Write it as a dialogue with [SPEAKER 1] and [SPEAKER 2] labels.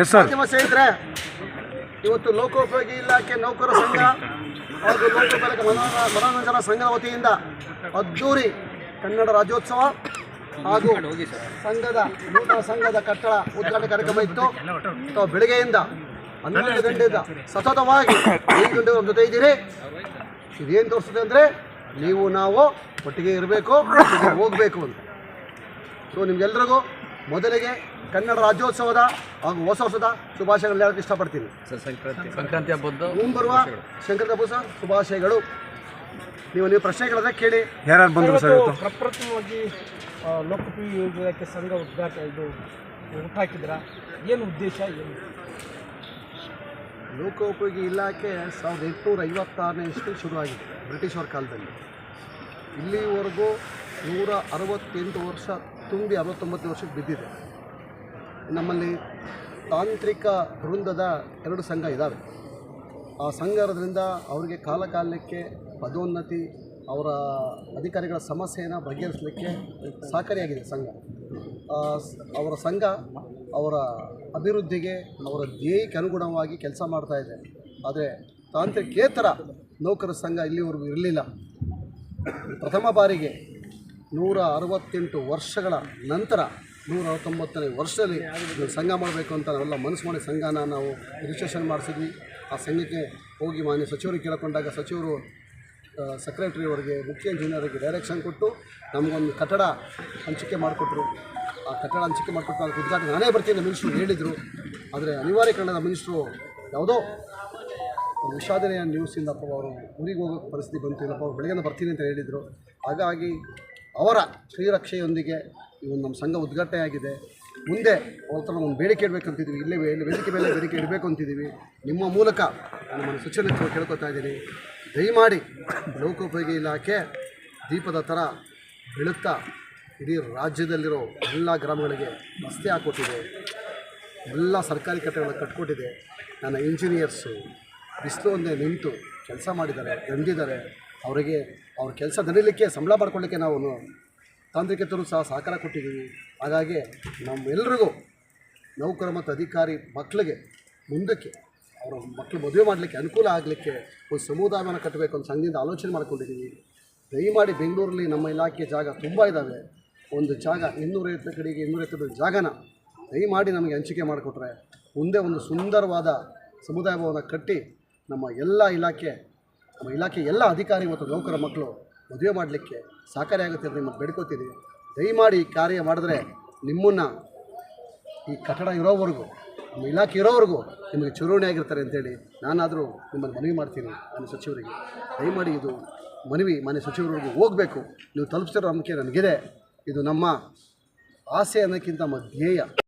[SPEAKER 1] Yes sir
[SPEAKER 2] ಮಾಧ್ಯಮ ಸ್ನೇಹಿತರೆ ಇವತ್ತು ಲೋಕೋಪಯೋಗಿ ಇಲಾಖೆ ನೌಕರ ಸಂಘ ಹಾಗೂ ಲೋಕೋಪಯೋಗಿ ಮನೋರ ಮನೋರಂಜನಾ ಸಂಘದ ವತಿಯಿಂದ ಅದ್ದೂರಿ ಕನ್ನಡ ರಾಜ್ಯೋತ್ಸವ ಹಾಗೂ ಸಂಘದ ನೂತನ ಸಂಘದ ಕಟ್ಟಡ ಉದ್ಘಾಟನೆ ಕಾರ್ಯಕ್ರಮ ಇತ್ತು. ಅಥವಾ ಬೆಳಗ್ಗೆಯಿಂದ ಹನ್ನೊಂದು ಗಂಟೆಯಿಂದ ಸತತವಾಗಿ ಐದು ಗಂಟೆ ನಮ್ಮ ಜೊತೆ ಇದ್ದೀರಿ. ಇದೇನು ತೋರಿಸುತ್ತೆ ಅಂದರೆ ನೀವು ನಾವು ಒಟ್ಟಿಗೆ ಇರಬೇಕು ಹೋಗಬೇಕು ಅಂತ. ಸೊ ನಿಮ್ಗೆಲ್ರಿಗೂ ಮೊದಲಿಗೆ ಕನ್ನಡ ರಾಜ್ಯೋತ್ಸವದ ಹಾಗೂ ಹೊಸ ವರ್ಷದ ಶುಭಾಶಯಗಳು ಹೇಳಕ್ಕೆ ಇಷ್ಟಪಡ್ತೀನಿ
[SPEAKER 3] ಸಂಕ್ರಾಂತಿ. ಹಬ್ಬದ
[SPEAKER 2] ಮುಂಬರುವ ಶಂಕರ ಹಬ್ಬ ಸರ್ ಶುಭಾಶಯಗಳು. ನೀವು ನೀವು ಪ್ರಶ್ನೆಗಳನ್ನ ಕೇಳಿ.
[SPEAKER 1] ಯಾರು ಬಂದರು ಸರ್ ಇವತ್ತು?
[SPEAKER 4] ಪ್ರಪ್ರಥಮವಾಗಿ ಆ, ಲೋಕೋಪಯೋಗಿ ಇಲಾಖೆ ಸಂಘ ಉದ್ಘಾಟ ಇದು ಹುಟ್ಟಾಕಿದ್ರ ಏನು ಉದ್ದೇಶ ಏನು?
[SPEAKER 2] ಲೋಕೋಪಯೋಗಿ ಇಲಾಖೆ ಸಾವಿರದ ಎಂಟುನೂರ ಐವತ್ತಾರನೇ ಇಸ್ವಿ ಶುರುವಾಗಿದೆ ಬ್ರಿಟಿಷರ ಕಾಲದಲ್ಲಿ. ಇಲ್ಲಿವರೆಗೂ ನೂರ ಅರವತ್ತೆಂಟು ವರ್ಷ ತುಂಬಿ ಅರವತ್ತೊಂಬತ್ತು ವರ್ಷಕ್ಕೆ ಬಿದ್ದಿದೆ. ನಮ್ಮಲ್ಲಿ ತಾಂತ್ರಿಕ ವೃಂದದ ಎರಡು ಸಂಘ ಇದ್ದಾವೆ ಆ ಸಂಘ ಇರೋದ್ರಿಂದ ಅವರಿಗೆ ಕಾಲಕಾಲಕ್ಕೆ ಪದೋನ್ನತಿ, ಅವರ ಅಧಿಕಾರಿಗಳ ಸಮಸ್ಯೆಯನ್ನು ಬಗೆಹರಿಸಲಿಕ್ಕೆ ಸಹಕಾರಿಯಾಗಿದೆ ಸಂಘ. ಅವರ ಸಂಘ ಅವರ ಅಭಿವೃದ್ಧಿಗೆ, ಅವರ ಧ್ಯೇಯಕ್ಕೆ ಅನುಗುಣವಾಗಿ ಕೆಲಸ ಮಾಡ್ತಾ ಇದೆ. ಆದರೆ ತಾಂತ್ರಿಕೇತರ ನೌಕರ ಸಂಘ ಇಲ್ಲಿವರೆಗೂ ಇರಲಿಲ್ಲ. ಪ್ರಥಮ ಬಾರಿಗೆ ನೂರ ಅರವತ್ತೆಂಟು ವರ್ಷಗಳ ನಂತರ ನೂರ ಅರವತ್ತೊಂಬತ್ತನೇ ವರ್ಷದಲ್ಲಿ ಸಂಘ ಮಾಡಬೇಕು ಅಂತ ನಾವೆಲ್ಲ ಮನಸ್ಸು ಮಾಡಿ ಸಂಘನ ನಾವು ರಿಜಿಸ್ಟ್ರೇಷನ್ ಮಾಡಿಸಿದ್ವಿ. ಆ ಸಂಘಕ್ಕೆ ಹೋಗಿ ಮಾನ್ಯ ಸಚಿವರಿಗೆ ಕೇಳಿಕೊಂಡಾಗ ಸಚಿವರು ಸೆಕ್ರೆಟರಿ ಅವರಿಗೆ, ಮುಖ್ಯ ಇಂಜಿನಿಯರಿಗೆ ಡೈರೆಕ್ಷನ್ ಕೊಟ್ಟು ನಮಗೊಂದು ಕಟ್ಟಡ ಹಂಚಿಕೆ ಮಾಡಿಕೊಟ್ರು. ಆ ಕಟ್ಟಡ ಹಂಚಿಕೆ ಮಾಡಿಕೊಟ್ಟು ಅದಕ್ಕೆ ಉದ್ಘಾಟನೆ ನಾನೇ ಬರ್ತೀನಿ ಮಿನಿಸ್ಟ್ರು ಹೇಳಿದರು. ಆದರೆ ಅನಿವಾರ್ಯ ಕಾರಣದ ಮಿನಿಸ್ಟ್ರು ಯಾವುದೋ ಒಂದು ವಿಷಾದನೆಯ ನ್ಯೂಸಿಂದಪ್ಪ ಅವರು ಊರಿಗೆ ಹೋಗೋ ಪರಿಸ್ಥಿತಿ ಬಂತು. ಇಲ್ಲಪ್ಪ, ಅವ್ರು ಬೆಳಗ್ಗೆ ಬರ್ತೀನಿ ಅಂತ ಹೇಳಿದರು. ಹಾಗಾಗಿ ಅವರ ಶ್ರೀರಕ್ಷೆಯೊಂದಿಗೆ ಈ ಒಂದು ನಮ್ಮ ಸಂಘ ಉದ್ಘಾಟನೆ ಆಗಿದೆ. ಮುಂದೆ ಅವ್ರ ಹತ್ರ ಒಂದು ಬೇಡಿಕೆ ಇಡಬೇಕಂತಿದ್ದೀವಿ. ಇಲ್ಲೇ ಇಲ್ಲಿ ವೇದಿಕೆ ಮೇಲೆ ಬೇಡಿಕೆ ಇಡಬೇಕು ಅಂತಿದ್ದೀವಿ ನಿಮ್ಮ ಮೂಲಕ ನಮ್ಮನ್ನು ನಮ್ಮ ಸಚಿವರು ಕೇಳ್ಕೊತಾ ಇದ್ದೀನಿ. ದಯಮಾಡಿ ಲೋಕೋಪಯೋಗಿ ಇಲಾಖೆ ದೀಪದ ಥರ ಬೆಳುತ್ತಾ ಇಡೀ ರಾಜ್ಯದಲ್ಲಿರೋ ಎಲ್ಲ ಗ್ರಾಮಗಳಿಗೆ ರಸ್ತೆ ಹಾಕ್ಕೊಟ್ಟಿದೆ ಎಲ್ಲ ಸರ್ಕಾರಿ ಕಟ್ಟಡಗಳು ಕಟ್ಕೊಟ್ಟಿದೆ. ನನ್ನ ಇಂಜಿನಿಯರ್ಸು ಬಿಸಿಲು ಒಂದೇ ನಿಂತು ಕೆಲಸ ಮಾಡಿದ್ದಾರೆ ಗಂದಿದ್ದಾರೆ ಅವರಿಗೆ ಅವ್ರ ಕೆಲಸ ನಡೀಲಿಕ್ಕೆ ಸಂಬಳ ಪಡ್ಕೊಳ್ಳಿಕ್ಕೆ ನಾವು ತಾಂತ್ರಿಕತರು ಸಹ ಸಹಕಾರ ಕೊಟ್ಟಿದ್ದೀವಿ. ಹಾಗಾಗಿ ನಮ್ಮೆಲ್ಲರಿಗೂ ನೌಕರ ಮತ್ತು ಅಧಿಕಾರಿ ಮಕ್ಕಳಿಗೆ ಮುಂದಕ್ಕೆ ಅವರ ಮಕ್ಕಳು ಮದುವೆ ಮಾಡಲಿಕ್ಕೆ ಅನುಕೂಲ ಆಗಲಿಕ್ಕೆ ಒಂದು ಸಮುದಾಯವನ್ನು ಕಟ್ಟಬೇಕು ಅಂತ ಸಂಘದಿಂದ ಆಲೋಚನೆ ಮಾಡ್ಕೊಂಡಿದ್ದೀವಿ. ದಯಮಾಡಿ ಬೆಂಗಳೂರಲ್ಲಿ ನಮ್ಮ ಇಲಾಖೆ ಜಾಗ ತುಂಬ ಇದ್ದಾವೆ. ಒಂದು ಜಾಗ ಇನ್ನೂರೈವತ್ತು ಕಡೆಗೆ ಇನ್ನೂರೈವತ್ತು ಜಾಗನ ದಯಮಾಡಿ ನಮಗೆ ಹಂಚಿಕೆ ಮಾಡಿಕೊಟ್ರೆ ಮುಂದೆ ಒಂದು ಸುಂದರವಾದ ಸಮುದಾಯ ಭವನ ಕಟ್ಟಿ ನಮ್ಮ ಎಲ್ಲ ಇಲಾಖೆ ನಮ್ಮ ಇಲಾಖೆ ಎಲ್ಲ ಅಧಿಕಾರಿ ಮತ್ತು ನೌಕರ ಮಕ್ಕಳು ಮದುವೆ ಮಾಡಲಿಕ್ಕೆ ಸಹಕಾರಿಯಾಗುತ್ತೆ ಅಂತ ನಿಮ್ಮನ್ನು ಬೇಡ್ಕೋತೀನಿ ದಯಮಾಡಿ ಕಾರ್ಯ ಮಾಡಿದ್ರೆ ನಿಮ್ಮನ್ನು ಈ ಕಟ್ಟಡ ಇರೋವರೆಗೂ, ನಮ್ಮ ಇಲಾಖೆ ಇರೋವರೆಗೂ ನಿಮಗೆ ಚುರುವಣಿ ಆಗಿರ್ತಾರೆ ಅಂತೇಳಿ ನಾನಾದರೂ ನಿಮ್ಮನ್ನು ಮನವಿ ಮಾಡ್ತೀನಿ ನನ್ನ ಸಚಿವರಿಗೆ. ದಯಮಾಡಿ ಇದು ಮನವಿ ಮನೆ ಸಚಿವರಿಗೂ ಹೋಗಬೇಕು. ನೀವು ತಲುಪಿಸಿರೋ ನಂಬಿಕೆ ನನಗಿದೆ. ಇದು ನಮ್ಮ ಆಸೆ ಅನ್ನೋಕ್ಕಿಂತ ನಮ್ಮ ಧ್ಯೇಯ.